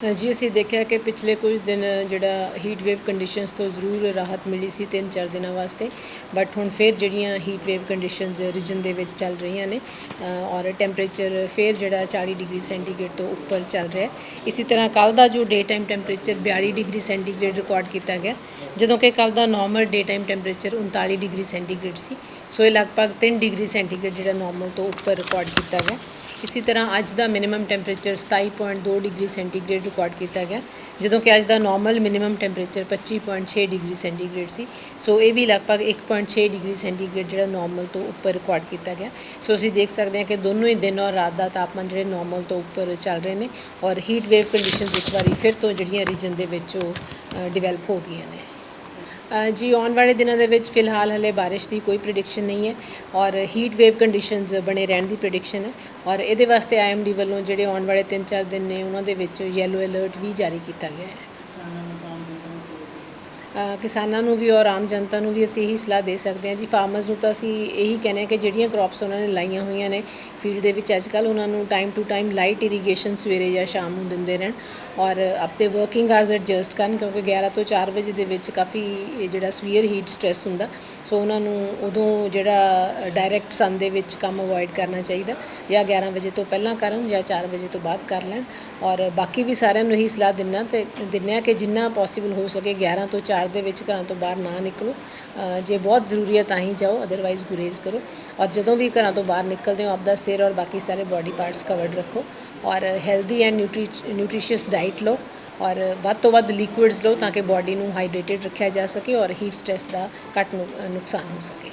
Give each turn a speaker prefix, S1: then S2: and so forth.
S1: ਜੀ, ਅਸੀਂ ਦੇਖਿਆ ਕਿ ਪਿਛਲੇ ਕੁਝ ਦਿਨ ਜਿਹੜਾ ਹੀਟ ਵੇਵ ਕੰਡੀਸ਼ਨਸ ਤੋਂ ਜ਼ਰੂਰ ਰਾਹਤ ਮਿਲੀ ਸੀ ਤਿੰਨ ਚਾਰ ਦਿਨਾਂ ਵਾਸਤੇ। ਬਟ ਹੁਣ ਫਿਰ ਜਿਹੜੀਆਂ ਹੀਟ ਵੇਵ ਕੰਡੀਸ਼ਨਸ ਰੀਜਨ ਦੇ ਵਿੱਚ ਚੱਲ ਰਹੀਆਂ ਨੇ ਔਰ ਟੈਂਪਰੇਚਰ ਫਿਰ ਜਿਹੜਾ 40 ਡਿਗਰੀ ਸੈਂਟੀਗ੍ਰੇਡ ਤੋਂ ਉੱਪਰ ਚੱਲ ਰਿਹਾ ਹੈ। ਇਸੇ ਤਰ੍ਹਾਂ ਕੱਲ ਦਾ ਜੋ day time temperature 42 degree centigrade record ਕੀਤਾ ਗਿਆ, ਜਦੋਂ ਕਿ ਕੱਲ ਦਾ normal day time temperature 39 degree centigrade ਸੀ। ਸੋ ਇਹ ਲਗਭਗ 3 ਡਿਗਰੀ ਸੈਂਟੀਗ੍ਰੇਡ ਜਿਹੜਾ ਨਾਰਮਲ ਤੋਂ ਉੱਪਰ ਰਿਕਾਰਡ ਕੀਤਾ ਗਿਆ। ਇਸੇ ਤਰ੍ਹਾਂ ਅੱਜ ਦਾ minimum temperature 27.2 degree centigrade record ਕੀਤਾ ਗਿਆ, ਜਦੋਂ ਕਿ ਅੱਜ ਦਾ normal minimum temperature 25.6 degree centigrade ਸੀ। ਸੋ ਇਹ ਵੀ ਲਗਭਗ 1.6 ਡਿਗਰੀ ਸੈਂਟੀਗ੍ਰੇਡ ਜਿਹੜਾ ਨਾਰਮਲ ਤੋਂ ਉੱਪਰ ਰਿਕਾਰਡ ਕੀਤਾ ਗਿਆ। ਸੋ ਅਸੀਂ ਦੇਖ ਸਕਦੇ ਹਾਂ ਕਿ ਦੋਨੋਂ ਹੀ ਦਿਨ ਔਰ ਰਾਤ ਦਾ ਤਾਪਮਾਨ ਜਿਹੜੇ ਨਾਰਮਲ ਤੋਂ ਉੱਪਰ ਚੱਲ ਰਹੇ ਨੇ ਔਰ ਹੀਟ ਵੇਵ ਕੰਡੀਸ਼ਨਸ ਇਸ ਵਾਰੀ ਫਿਰ ਤੋਂ ਜਿਹੜੀਆਂ ਰੀਜਨ ਦੇ ਵਿੱਚ ਉਹ ਡਿਵੈਲਪ ਹੋ ਗਈਆਂ ਨੇ। ਜੀ, ਆਉਣ ਵਾਲੇ ਦਿਨਾਂ ਦੇ ਵਿੱਚ ਫਿਲਹਾਲ ਹਲੇ ਬਾਰਿਸ਼ ਦੀ ਕੋਈ ਪ੍ਰੈਡਿਕਸ਼ਨ ਨਹੀਂ ਹੈ ਔਰ ਹੀਟ ਵੇਵ ਕੰਡੀਸ਼ਨਸ ਬਣੇ ਰਹਿਣ ਦੀ ਪ੍ਰੈਡਿਕਸ਼ਨ ਹੈ ਔਰ ਇਹਦੇ ਵਾਸਤੇ ਆਈਐਮਡੀ ਵੱਲੋਂ ਜਿਹੜੇ ਆਉਣ ਵਾਲੇ 3-4 ਦਿਨ ਨੇ ਉਹਨਾਂ ਦੇ ਵਿੱਚ ਯੈਲੋ ਅਲਰਟ ਵੀ ਜਾਰੀ ਕੀਤਾ ਗਿਆ ਹੈ। ਕਿਸਾਨਾਂ ਨੂੰ ਵੀ ਔਰ ਆਮ ਜਨਤਾ ਨੂੰ ਵੀ ਅਸੀਂ ਇਹੀ ਸਲਾਹ ਦੇ ਸਕਦੇ ਹਾਂ ਜੀ ਫਾਰਮਰਸ ਨੂੰ ਤਾਂ ਅਸੀਂ ਇਹੀ ਕਹਿੰਦੇ ਹਾਂ ਕਿ ਜਿਹੜੀਆਂ ਕ੍ਰੌਪਸ ਉਹਨਾਂ ਨੇ ਲਾਈਆਂ ਹੋਈਆਂ ਨੇ ਫੀਲਡ ਦੇ ਵਿੱਚ ਅੱਜ ਕੱਲ ਉਹਨਾਂ ਨੂੰ time to time light irrigation ਸਵੇਰੇ ਜਾਂ ਸ਼ਾਮ ਨੂੰ ਦਿੰਦੇ ਰਹਿਣ ਔਰ ਆਪਣੇ ਵਰਕਿੰਗ ਆਵਰਸ ਐਡਜਸਟ ਕਰਨ ਕਿਉਂਕਿ 11 ਤੋਂ 4 ਵਜੇ ਦੇ ਵਿੱਚ ਕਾਫੀ ਜਿਹੜਾ ਸਵੀਅਰ ਹੀਟ ਸਟ੍ਰੈਸ ਹੁੰਦਾ, ਸੋ ਉਹਨਾਂ ਨੂੰ ਉਦੋਂ ਜਿਹੜਾ ਡਾਇਰੈਕਟ ਸਨ ਦੇ ਵਿੱਚ ਕੰਮ ਅਵੋਇਡ ਕਰਨਾ ਚਾਹੀਦਾ, ਜਾਂ 11 ਵਜੇ ਤੋਂ ਪਹਿਲਾਂ ਕਰਨ ਜਾਂ 4 ਵਜੇ ਤੋਂ ਬਾਅਦ ਕਰ ਲੈਣ ਔਰ ਬਾਕੀ ਵੀ ਸਾਰਿਆਂ ਨੂੰ ਇਹੀ ਸਲਾਹ ਦਿੰਨਾ ਤੇ ਦਿੰਨੇ ਆ ਕਿ ਜਿੰਨਾ ਪੋਸੀਬਲ ਹੋ ਸਕੇ 11 ਤੋਂ 4 ਦੇ ਵਿੱਚ ਘਰਾਂ ਤੋਂ ਬਾਹਰ ਨਾ ਨਿਕਲੋ। ਜੇ ਬਹੁਤ ਜ਼ਰੂਰੀ ਹੈ ਤਾਂ ਹੀ ਜਾਓ ਅਦਰਵਾਈਜ਼ ਗੁਰੇਜ਼ ਕਰੋ। ਔਰ ਜਦੋਂ ਵੀ ਘਰਾਂ ਤੋਂ ਬਾਹਰ ਨਿਕਲਦੇ ਹੋ, ਆਪਦਾ ਸਿਰ ਔਰ ਬਾਕੀ ਸਾਰੇ ਬਾਡੀ ਪਾਰਟਸ ਕਵਰਡ ਰੱਖੋ। ਔਰ ਹੈਲਦੀ ਐਂਡ ਨਿਊਟ੍ਰੀਸ਼ੀਅਸ ਡਾਈਟ ਲਓ। ਔਰ ਵੱਧ ਤੋਂ ਵੱਧ ਲਿਕੁਇਡਸ ਲਓ ਤਾਂ ਕਿ ਬਾਡੀ ਨੂੰ ਹਾਈਡਰੇਟਡ ਰੱਖਿਆ ਜਾ ਸਕੇ ਔਰ ਹੀਟ ਸਟ੍ਰੈਸ ਦਾ ਘੱਟ ਨੁ- ਨੁਕਸਾਨ ਹੋ ਸਕੇ।